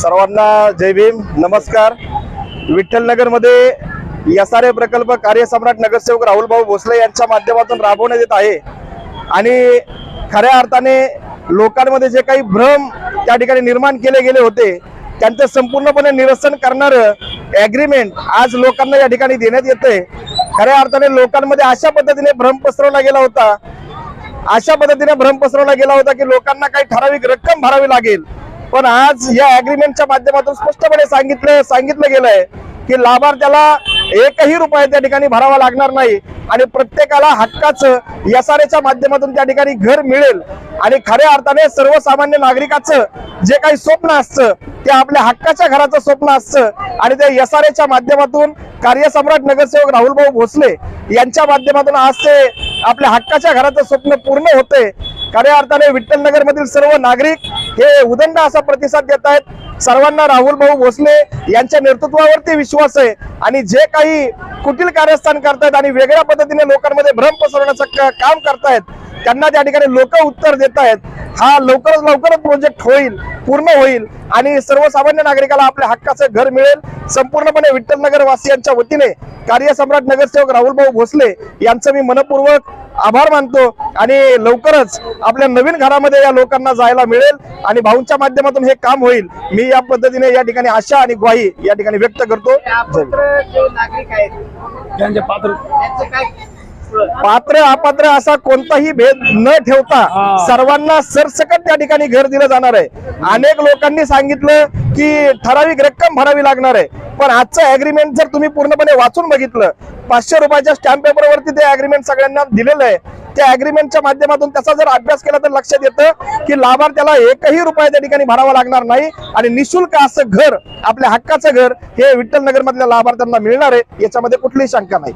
सर्वांना जय भीम. नमस्कार. विठ्ठलनगरमध्ये S R A प्रकल्प कार्यसम्राट नगरसेवक राहुलभाऊ भोसले यांच्या माध्यमातून राबवण्यात येत आहे. आणि खऱ्या अर्थाने लोकांमध्ये जे काही भ्रम त्या ठिकाणी निर्माण केले गेले होते त्यांचं संपूर्णपणे निरसन करणारं ॲग्रीमेंट आज लोकांना या ठिकाणी देण्यात येते खऱ्या अर्थाने लोकांमध्ये अशा पद्धतीने भ्रम पसरवला गेला होता अशा पद्धतीने भ्रम पसरवला गेला होता की लोकांना काही ठराविक रक्कम भरावी लागेल. पण आज या अग्रीमेंटच्या माध्यमातून स्पष्टपणे सांगितलं सांगितलं गेलंय की लाभार्थ्याला एकही रुपया त्या ठिकाणी भरावा लागणार नाही आणि प्रत्येकाला हक्काचं एस आर एच्या माध्यमातून त्या ठिकाणी घर मिळेल. आणि खऱ्या अर्थाने सर्वसामान्य नागरिकाचं जे काही स्वप्न असतं ते आपल्या हक्काच्या घराचं स्वप्न असतं आणि ते एस आर एच्या माध्यमातून कार्यसम्राट नगरसेवक राहुल भाऊ भोसले यांच्या माध्यमातून आज ते आपल्या हक्काच्या घराचं स्वप्न पूर्ण होते खऱ्या अर्थाने विठ्ठलनगरमधील सर्व नागरिक हे उदंड असा प्रतिसाद देत आहेत. सर्वांना राहुल भाऊ भोसले यांच्या नेतृत्वावरती विश्वास आहे आणि जे काही कुटील कार्यस्थान करतायत आणि वेगळ्या पद्धतीने लोकांमध्ये भ्रम पसरवण्याचं काम करतायत त्यांना त्या ठिकाणी लोक उत्तर देत आहेत हा लवकरच लवकरच प्रोजेक्ट होईल पूर्ण होईल आणि सर्वसामान्य नागरिकाला आपल्या हक्काचं घर मिळेल. संपूर्णपणे विठ्ठलनगर वासियांच्या वतीने कार्यसम्राट नगरसेवक राहुल भाऊ भोसले यांचं मी मनपूर्वक आभार मानतो आणि लवकरच आपल्या नवीन घरामध्ये या लोकांना जायला मिळेल आणि भाऊंच्या माध्यमातून हे काम होईल. मी या पद्धतीने या ठिकाणी आशा आणि ग्वाही या ठिकाणी व्यक्त करतो. पात्र. त्यांचं काय पात्र अपात्र असा कोणताही भेद न ठेवता. सर्वांना सरसकट त्या ठिकाणी घर दिलं जाणार आहे. अनेक लोकांनी सांगितलं की ठराविक रक्कम भरावी लागणार आहे. पण आजचं अग्रीमेंट जर तुम्ही पूर्णपणे वाचून बघितलं पाचशे रुपयाच्या स्टॅम्प पेपरवरती ते अग्रीमेंट सगळ्यांना दिलेलं आहे. त्या अग्रीमेंटच्या माध्यमातून त्याचा जर अभ्यास केला तर लक्षात येतं की लाभार्थ्याला एकही रुपया त्या ठिकाणी भरावा लागणार नाही आणि निशुल्क असं घर आपल्या हक्काचं घर हे विठ्ठल नगरमधल्या लाभार्थ्यांना मिळणार आहे. याच्यामध्ये कुठलीही शंका नाही.